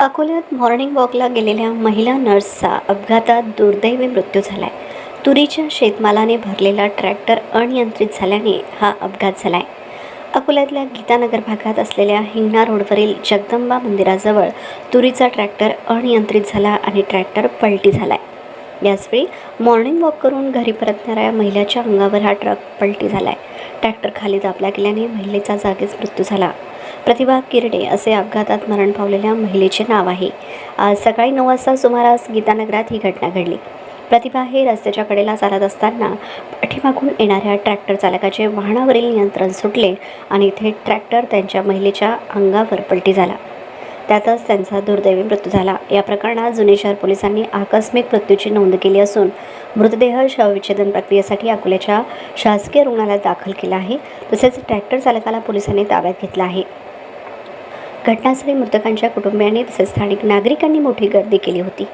अकोल्यात मॉर्निंग वॉकला गेलेल्या महिला नर्सचा अपघातात दुर्दैवी मृत्यू झाला आहे तुरीच्या शेतमालाने भरलेला ट्रॅक्टर अनियंत्रित झाल्याने हा अपघात झाला आहे अकोल्यातल्या गीतानगर भागात असलेल्या हिंगणा रोडवरील जगदंबा मंदिराजवळ तुरीचा ट्रॅक्टर अनियंत्रित झाला आणि ट्रॅक्टर पलटी झाला आहे याचवेळी मॉर्निंग वॉक करून घरी परतणाऱ्या महिलेच्या अंगावर हा ट्रक पलटी झाला आहे ट्रॅक्टर खाली दाबला गेल्याने महिलेचा जागीच मृत्यू झाला. प्रतिभा किरडे असे अपघातात मरण पावलेल्या महिलेचे नाव आहे. आज सकाळी नऊ वाजता सुमारास गीतानगरात ही घटना घडली. प्रतिभा हे रस्त्याच्या कडेला चालत असताना पाठीमागून येणाऱ्या ट्रॅक्टर चालकाचे वाहनावरील नियंत्रण सुटले आणि थेट ट्रॅक्टर त्यांच्या महिलेच्या अंगावर पलटी झाला. त्यातच त्यांचा दुर्दैवी मृत्यू झाला. या प्रकरणात जुने शहर पोलिसांनी आकस्मिक मृत्यूची नोंद केली असून मृतदेह शवविच्छेदन प्रक्रियेसाठी अकोल्याच्या शासकीय रुग्णालयात दाखल केला आहे. तसेच ट्रॅक्टर चालकाला पोलिसांनी ताब्यात घेतलं आहे. घटनास्थळी मृतकांच्या कुटुंबियांनी तसेच स्थानिक नागरिकांनी मोठी गर्दी केली होती.